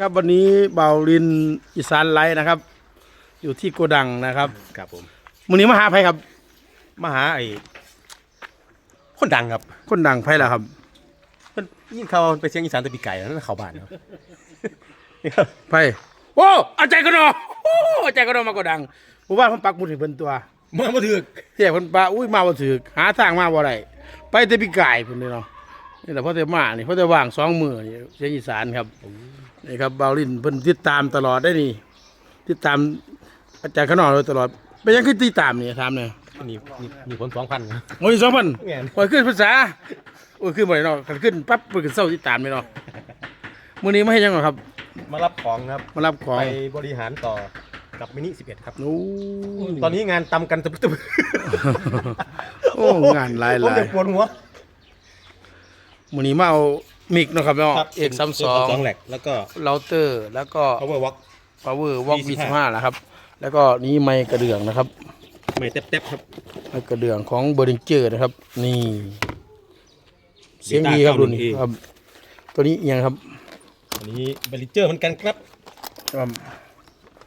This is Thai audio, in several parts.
ครับวันนี้เบาลินอีสานไลท์นะครับ อยู่ที่โกดังนะครับครับผมมื้อนี้มาหาไผครับมาหาไอ้คนดังครับ คนดังไผล่ะครับมันยิ่งเขาไปเชียงอีสานตะปีไก่นั่นเขาบ้านครับนี่ครับไผโอ้อาจารย์กระดอโอ้อาจารย์กระดอมาโกดังหมู่บ้านเพิ่นปักหมุดให้เพิ่นตัวมาบ่ถึกเที่ยเพิ่นปาอุ้ยมาบ่ถึกหาทางมาบ่ได้ไปแต่ปีกายเพิ่นนี่เนาะ นี่แหละเพราะแต่มานี่เพราะแต่ว่างสองมื้อนี่เสียงอีสานครับนี่ครับเบาลินเพิ่นติดตามตลอดได้นี่ติดตามอาจารย์ขนอโดยตลอดเป็นยังคือติดตามนี่ถามเนี่ยนี่นี่นี่คนสองพันครับโอ้ยสองพันแม่นโอ้ยขึ้นภาษาโอ้ยขึ้นบ่ได้เนาะคันขึ้นปั๊บเปิดขึ้นเศร้าติดตามเลยเนาะมื้อนี้มาเฮ็ดหยังเนาะครับ มารับของครับมารับของไปบริหารต่อกับมินิ11 ครับโอ้ตอนนี้งานตำกันตะบึตะบึโอ้ งานหลายผมหลายจะปวดหัว มื้อนี้มาเอามิกเนาะครับเนาะครับเอกสามสองแหลกแล้วก็เราเตอร์ แล้วก็ power walk power walk V15 V15 นะครับ แล้วก็นี้ไมค์กระเดื่องนะครับ ไม่เต็บๆครับไมค์กระเดื่องของเบอร์ดิงเจอร์นะครับ นี่ เสียงดีครับ Beta รุ่นนี้91ครับ ตัวนี้อิหยังครับอันนี้เบลิเจอร์เหมือนกันครับครับ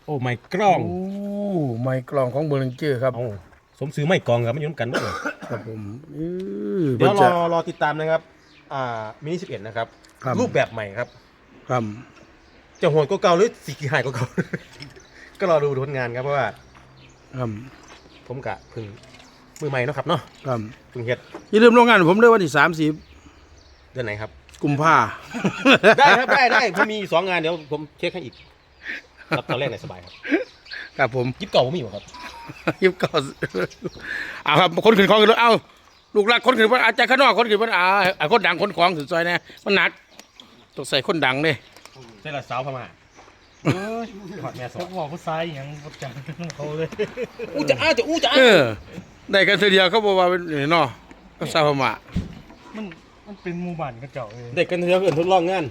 โอ้ไม่กล้องโอ้ไมค์กลองของเบอร์ดิงเจอร์ครับเอ้าสมซื้อไม่กองครับมันอยู่น้ำกันด้วยครับผมเออเดี๋ยวพิ่นรจะอรอติดตามนะครับ อ่ามินิ11นะครับ ครับ รูปแบบใหม่ครับ ครับ จะโหดก็เก่าหรือสีขี้หายก็เก่า ก็รอดูผลงานครับเพราะว่าครับ ผมกะเพึ่งมือใหม่เนาะครับเนาะครับ เพึ่งเฮ็ดอย่าลืมโรงงานผมด้วยวันที่สามสิบเดือนไหนครับ กุมภา ได้ครับได้ได้ผมมีสองงานเดี๋ยวผมเช็คให้อีกรับตอนแรกในยสบายครับครับผม ยิบเก่าผมมีอยู่ครับ ยิบก็เอาครับคนขึ้นของขึ้นรถเอา ลูกหลักคนขึ้นว่าอาจารย์ข้างนอกคนขึ้นว่าอ่าอ่าคนดังคนของถึงซอยแน่มันหนักต้องใส่คนดังเด้ใช่ละสาวพม่าถอดแม่สอเขาดบอกผู้ชายอย่างประจังเขาเลยอู้จะอ้าจะอู้จะเออ้าอได้กันเสียเดียวเขาบอกว่าเป็นนี่เนาะก็ซาพม่ามันมันเป็นหมู่บ้านกระเจ้าเลยเด็กกันเถอะเอื่นทดลองงาน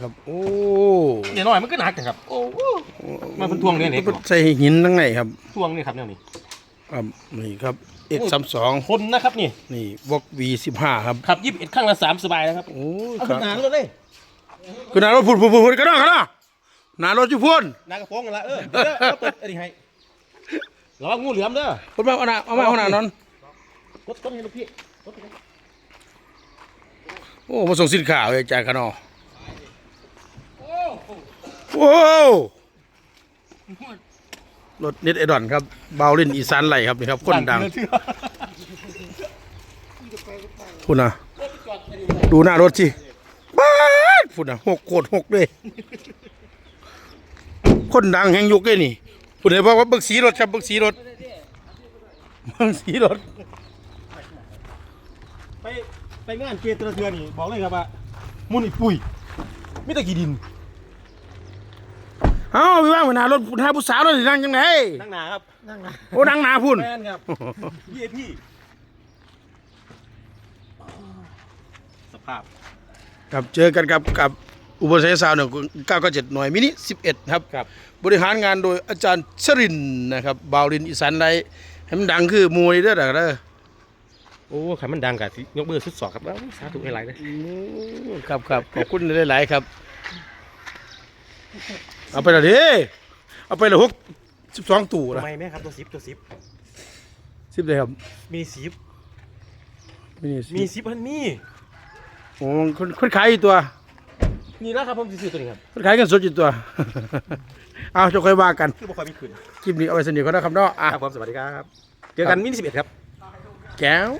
ครับโอ้เดี๋ยวหน่อยมันก็หนักนะครับ โอ้โหมาเป็นทวงเนี่ยเนี่ยใส่หินทั้งไงครับ ทวงนี่ครับเนี่ยนี่ ครับนี่ครับเอ็ดสามสองคนนะครับนี่นี่วอกวีสิบห้าครับขับยิบเอ็ดข้างละสามสบายนะครับโอ้ยเอาคขึ้รับนนานเลยคือหนารถพุ่นพุ่นพุ่นกันเนาะกันเนาะหนารถจุพุ่นนากระโปรงกันละเออเดี๋ยวเอาเปิดอันนี้ให้ระวังงูเหลือมเด้อพุ่นมาเอาหน้าเอามาเอาหน้านอน กดต้นให้ลูกพี่กดกดโอ้มาส่งสินค้าเลยจ่ายกันเนาะโอ้ รถน็ตไอดอนครับเบาลินอีสานไหลครับนี่ครับคนดังพุ่นะดูหน้ารถสิบ้าดพุ่นะหกโคตรหกเลยคนดังแห่งยุคเลยนี่พุ่นเลยบอกว่าเบิกสีรถครับเบิกสีรถเบิกสีรถไปไปงานเกตระเทือนี่บอกเลยครับว่ามุนอีปุ๋ยไม่ตะกี้ดิน เอ้าไปว่างหัวหน้ารถหาผู้สาวรถสินั่งจังไหนนั่งหนาครับนั่งนะโอ้นั่งหนาพุ่นแมนครับพี่พี่สภาพครับเจอกันกับกับอุบลไซสาวหนึ่งเก้าเก้าเจ็ดหน่วยมินิสิบเอ็ดครับครับบริหารงานโดยอาจารย์ชรินทร์นะครับบาวรินทร์อีสานไรให้มันดังคือมวยเด้อเด้อเด้อโอ้ขันมันดังกับยกมือสุดสอกครับแล้วสาธุให้ไรเลยอืมครับครับขอบคุณหลายๆครับ เอาไปละดิเอาไปละหกสิบสองตู่นะทำไมแม่ครับตัวซิปตัวซิปสิบเลยครับมีซิปมินิมีสิบซิปมันมีโอ้คนคนขายอีกตัวนี่นะครับผมซื้อตัวนี้ครับคนขายกันสดอีกตัว เอาจะค่อยว่ากันคือบ่ค่อยมีคืนคลิปนี้เอาไว้สนิทก็ได้ครับเนาะอะครับผมสวัสดีครับเจอกันมินิสิบเอ็ดครับ แก้ว